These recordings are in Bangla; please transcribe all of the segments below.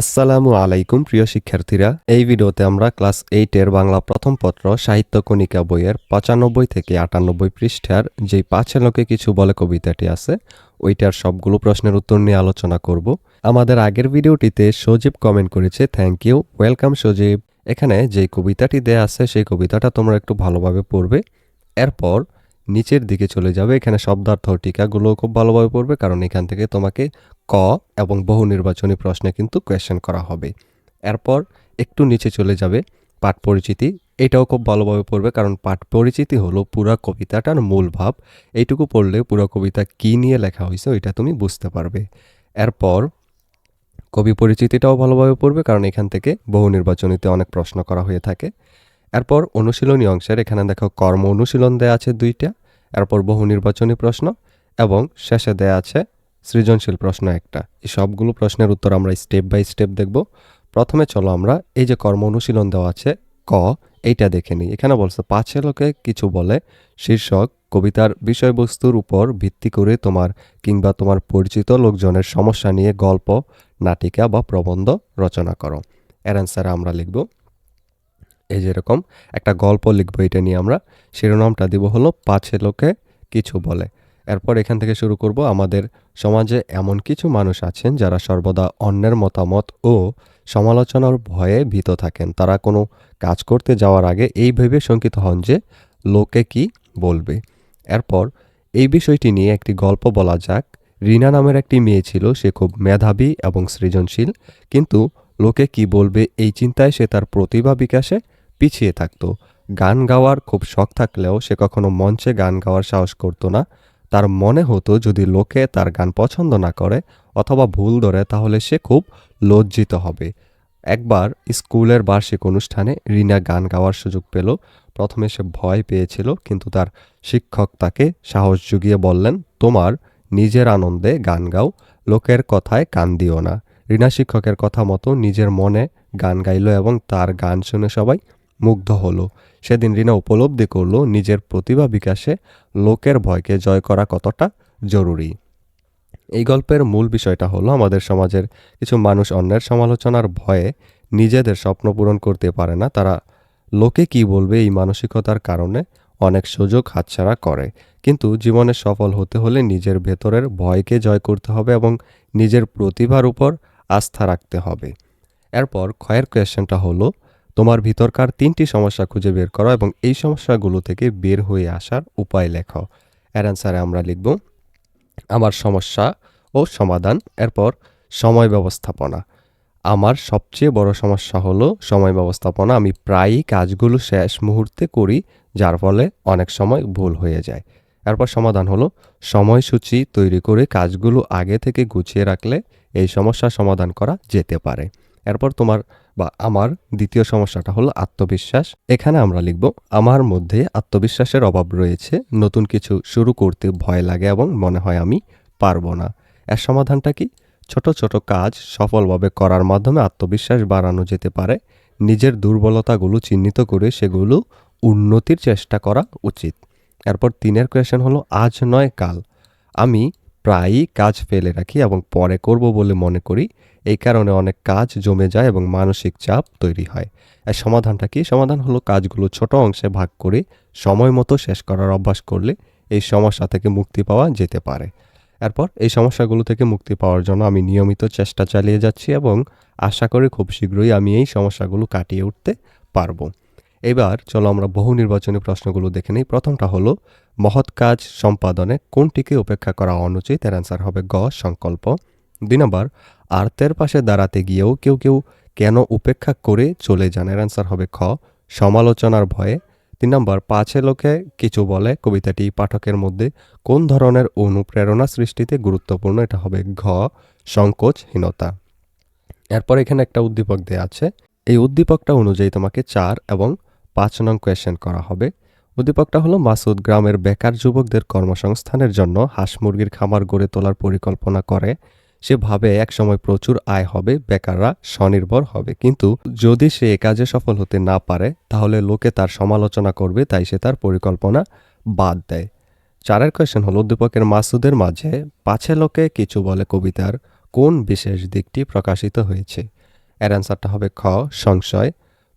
আসসালামু আলাইকুম, প্রিয় শিক্ষার্থীরা। এই ভিডিওতে আমরা ক্লাস এইটের বাংলা প্রথম পত্র, সাহিত্য কণিকা বইয়ের পঁচানব্বই থেকে আটানব্বই পৃষ্ঠার যেই পাঁচে লোকে কিছু বলে কবিতাটি আছে, ওইটার সবগুলো প্রশ্নের উত্তর নিয়ে আলোচনা করব। আমাদের আগের ভিডিওটিতে সজীব কমেন্ট করেছে থ্যাংক ইউ ওয়েলকাম সজীব। এখানে যেই কবিতাটি দেয়া আছে, সেই কবিতাটা তোমরা একটু ভালোভাবে পড়বে। এরপর নিচের দিকে চলে যাবে, এখানে শব্দার্থ টিকাগুলো খুব ভালোভাবে পড়বে, কারণ এখান থেকে তোমাকে ক এবং বহু নির্বাচনী প্রশ্নে কিন্তু কোয়েশ্চেন করা হবে। এরপর একটু নিচে চলে যাবে পাঠ পরিচিতি। এটাও খুব ভালোভাবে পড়বে কারণ পাঠ পরিচিতি হলো পুরা কবিতাটার মূল ভাব। এইটুকু পড়লে পুরো কবিতা কি নিয়ে লেখা হয়েছে ওইটা তুমি বুঝতে পারবে। এরপর কবি পরিচিতিটাও ভালোভাবে পড়বে কারণ এখান থেকে বহু নির্বাচনীতে অনেক প্রশ্ন করা হয়ে থাকে। এরপর অনুশীলনী অংশের এখানে দেখো কর্ম অনুশীলন দেয়া আছে দুইটা। এরপর বহু নির্বাচনী প্রশ্ন এবং শেষে দেয়া আছে সৃজনশীল প্রশ্ন একটা। এই সবগুলো প্রশ্নের উত্তর আমরা স্টেপ বাই স্টেপ দেখব। প্রথমে চলো আমরা এই যে কর্ম অনুশীলন দেওয়া আছে, ক, এইটা দেখে নিই। এখানে বলছে, পাঁচে লোকে কিছু বলে, শীর্ষক, কবিতার বিষয়বস্তুর উপর ভিত্তি করে তোমার কিংবা তোমার পরিচিত লোকজনের সমস্যা নিয়ে গল্প, নাটিকা বা প্রবন্ধ রচনা করো। এর অ্যান্সারে আমরা লিখব। এই যেরকম একটা গল্প লিখব, এটা নিয়ে আমরা শিরোনামটা দিব হলো, পাঁচে লোকে কিছু বলে। এরপর এখান থেকে শুরু করব আমাদের সমাজে এমন কিছু মানুষ আছেন যারা সর্বদা অন্যের মতামত ও সমালোচনার ভয়ে ভীত থাকেন। তারা কোনো কাজ করতে যাওয়ার আগে এই ভেবে শঙ্কিত হন যে লোকে কি বলবে। এরপর এই বিষয়টি নিয়ে একটি গল্প বলা যাক। রিনা নামের একটি মেয়ে ছিল, সে খুব মেধাবী এবং সৃজনশীল, কিন্তু লোকে কি বলবে এই চিন্তায় সে তার প্রতিভা বিকাশে পিছিয়ে থাকতো। গান গাওয়ার খুব শখ থাকলেও সে কখনো মঞ্চে গান গাওয়ার সাহস করতো না। তার মনে হতো যদি লোকে তার গান পছন্দ না করে অথবা ভুল ধরে, তাহলে সে খুব লজ্জিত হবে। একবার স্কুলের বার্ষিক অনুষ্ঠানে রিনা গান গাওয়ার সুযোগ পেল। প্রথমে সে ভয় পেয়েছিল, কিন্তু তার শিক্ষক তাকে সাহস জুগিয়ে বললেন, তোমার নিজের আনন্দে গান গাও, লোকের কথায় কান দিও না। রিনা শিক্ষকের কথা মতো নিজের মনে গান গাইল এবং তার গান শুনে সবাই মুগ্ধ হলো। সেদিন রিনা উপলব্ধি করল নিজের প্রতিভা বিকাশে লোকের ভয়কে জয় করা কতটা জরুরি। এই গল্পের মূল বিষয়টা হলো, আমাদের সমাজের কিছু মানুষ অন্যের সমালোচনার ভয়ে নিজেদের স্বপ্ন পূরণ করতে পারে না। তারা লোকে কি বলবে এই মানসিকতার কারণে অনেক সুযোগ হাতছাড়া করে। কিন্তু জীবনে সফল হতে হলে নিজের ভেতরের ভয়কে জয় করতে হবে এবং নিজের প্রতিভার উপর আস্থা রাখতে হবে। এরপর ক্ষয়ের কোয়েশ্চেনটা হলো তোমার ভিতরকার তিনটি সমস্যা খুঁজে বের করো এবং এই সমস্যাগুলো থেকে বের হয়ে আসার উপায় লেখো। এর অ্যান্সারে আমরা লিখব, আমার সমস্যা ও সমাধান, এরপর সময় ব্যবস্থাপনা। আমার সবচেয়ে বড় সমস্যা হলো সময় ব্যবস্থাপনা। আমি প্রায়ই কাজগুলো শেষ মুহূর্তে করি, যার ফলে অনেক সময় ভুল হয়ে যায়। এরপর সমাধান হলো, সময়সূচি তৈরি করে কাজগুলো আগে থেকে গুছিয়ে রাখলে এই সমস্যার সমাধান করা যেতে পারে। এরপর তোমার বা আমার দ্বিতীয় সমস্যাটা হলো আত্মবিশ্বাস। এখানে আমরা লিখব, আমার মধ্যে আত্মবিশ্বাসের অভাব রয়েছে, নতুন কিছু শুরু করতে ভয় লাগে এবং মনে হয় আমি পারব না। এর সমাধানটা কি? ছোট ছোট কাজ সফলভাবে করার মাধ্যমে আত্মবিশ্বাস বাড়ানো যেতে পারে। নিজের দুর্বলতাগুলো চিহ্নিত করে সেগুলো উন্নতির চেষ্টা করা উচিত। এরপর তিনের কোয়েশন হলো, আজ নয় কাল। আমি প্রায়ই কাজ ফেলে রাখি এবং পরে করব বলে মনে করি। এই কারণে অনেক কাজ জমে যায় এবং মানসিক চাপ তৈরি হয়। এর সমাধানটা কি? সমাধান হলো কাজগুলো ছোট অংশে ভাগ করে সময় মতো শেষ করার অভ্যাস করলে এই সমস্যা থেকে মুক্তি পাওয়া যেতে পারে। এরপর এই সমস্যাগুলো থেকে মুক্তি পাওয়ার জন্য আমি নিয়মিত চেষ্টা চালিয়ে যাচ্ছি এবং আশা করি খুব শীঘ্রই আমি এই সমস্যাগুলো কাটিয়ে উঠতে পারব। এবার চলো আমরা বহু নির্বাচনী প্রশ্নগুলো দেখে নিই। প্রথমটা হলো, মহৎ কাজ সম্পাদনে কোনটিকে উপেক্ষা করা অনুচিত? এর অ্যান্সার হবে গ, সংকল্প। দুই নম্বর আর্তের পাশে দাঁড়াতে গিয়েও কেউ কেউ কেন উপেক্ষা করে চলে যান? এর অ্যান্সার হবে খ, সমালোচনার ভয়ে। তিন নম্বর পাঁচে লোকে কিছু বলে। কবিতাটি পাঠকের মধ্যে কোন ধরনের অনুপ্রেরণা সৃষ্টিতে গুরুত্বপূর্ণ? এটা হবে ঘ, সংকোচহীনতা। এরপর এখানে একটা উদ্দীপক দেওয়া আছে। এই উদ্দীপকটা অনুযায়ী তোমাকে চার এবং পাঁচ নং কোয়েশ্চেন করা হবে। উদ্দীপকটা হলো, মাসুদ গ্রামের বেকার যুবকদের কর্মসংস্থানের জন্য হাঁস মুরগির খামার গড়ে তোলার পরিকল্পনা করে। সে ভাবে একসময় প্রচুর আয় হবে, বেকাররা স্বনির্ভর হবে। কিন্তু যদি সে এ কাজে সফল হতে না পারে, তাহলে লোকে তার সমালোচনা করবে, তাই সে তার পরিকল্পনা বাদ দেয়। চারের কোয়েশ্চেন হল উদ্দীপকের মাসুদের মাঝে পাছে লোকে কিছু বলে কবিতার কোন বিশেষ দিকটি প্রকাশিত হয়েছে? এর অ্যান্সারটা হবে খ, সংশয়।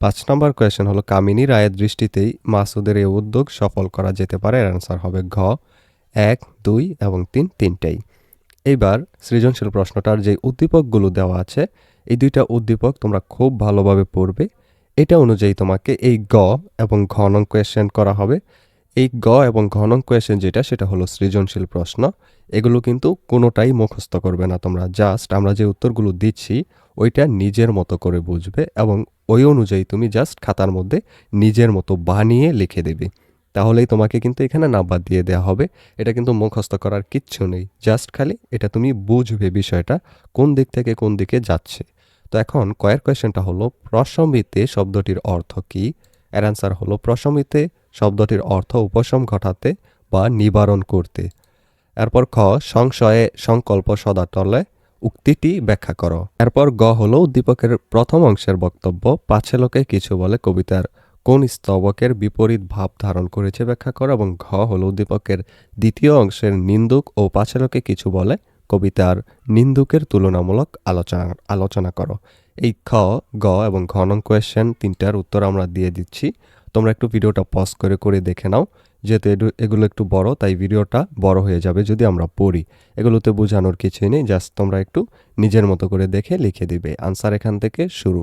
পাঁচ নম্বর কোয়েশ্চেন হলো, কামিনী রায়ের দৃষ্টিতেই মাসুদের এই উদ্যোগ সফল করা যেতে পারে? এর অ্যান্সার হবে ঘ, এক, দুই এবং তিন, তিনটাই। এইবার সৃজনশীল প্রশ্নটার যে উদ্দীপকগুলো দেওয়া আছে, এই দুইটা উদ্দীপক তোমরা খুব ভালোভাবে পড়বে। এটা অনুযায়ী তোমাকে এই গ এবং ঘ নং কোয়েশ্চেন করা হবে। এই গ এবং ঘ নং কোয়েশ্চেন যেটা, সেটা হলো সৃজনশীল প্রশ্ন। এগুলো কিন্তু কোনোটাই মুখস্থ করবে না তোমরা। জাস্ট আমরা যে উত্তরগুলো দিচ্ছি, ওইটা নিজের মতো করে বুঝবে এবং ওই অনুযায়ী তুমি জাস্ট খাতার মধ্যে নিজের মতো বানিয়ে লিখে দেবে। তাহলেই তোমাকে কিন্তু এখানে নাম্বার দিয়ে দেওয়া হবে। এটা কিন্তু মুখস্থ করার কিচ্ছু নেই। জাস্ট খালি এটা তুমি বুঝবে বিষয়টা, কোন দিক থেকে কোন দিকে যাচ্ছে। তো এখন কয়ের কোয়েশ্চেনটা হলো প্রশমিতে শব্দটির অর্থ কী? এর অ্যান্সার হলো প্রশমিতে শব্দটির অর্থ উপশম ঘটাতে বা নিবারণ করতে। এরপর খ, সংশয়ে সংকল্প সদাতলে উক্তিটি ব্যাখ্যা করো। এরপর গ হলো, উদ্দীপকের প্রথম অংশের বক্তব্য পাছে লোকে কিছু বলে কবিতার কোন স্তবকের বিপরীত ভাব ধারণ করেছে ব্যাখ্যা করো এবং ঘ হল উদ্দীপকের দ্বিতীয় অংশের নিন্দুক ও পাছে লোকে কিছু বলে। কবিতার নিন্দুকের তুলনামূলক আলোচনা আলোচনা করো। এই খ, গ এবং ঘ নং কোয়েশ্চেন তিনটার উত্তর আমরা দিয়ে দিচ্ছি। তোমরা একটু ভিডিওটা পজ করে করে দেখে নাও। যেহেতু এগুলো একটু বড়, তাই ভিডিওটা বড় হয়ে যাবে যদি আমরা পড়ি। এগুলোতে বোঝানোর কিছুই নেই জাস্ট তোমরা একটু নিজের মতো করে দেখে লিখে দিবে। আনসার এখান থেকে শুরু।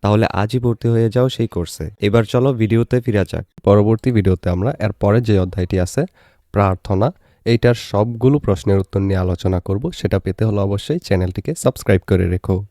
তাহলে আজই ভর্তি হয়ে যাও সেই কোর্সে। এবার চলো ভিডিওতে ফিরে যাক। পরবর্তী ভিডিওতে আমরা এর পরে যে অধ্যায়টি আছে, প্রার্থনা, এইটার সবগুলো প্রশ্নের উত্তর নিয়ে আলোচনা করব। সেটা পেতে হলে অবশ্যই চ্যানেলটিকে সাবস্ক্রাইব করে রেখো।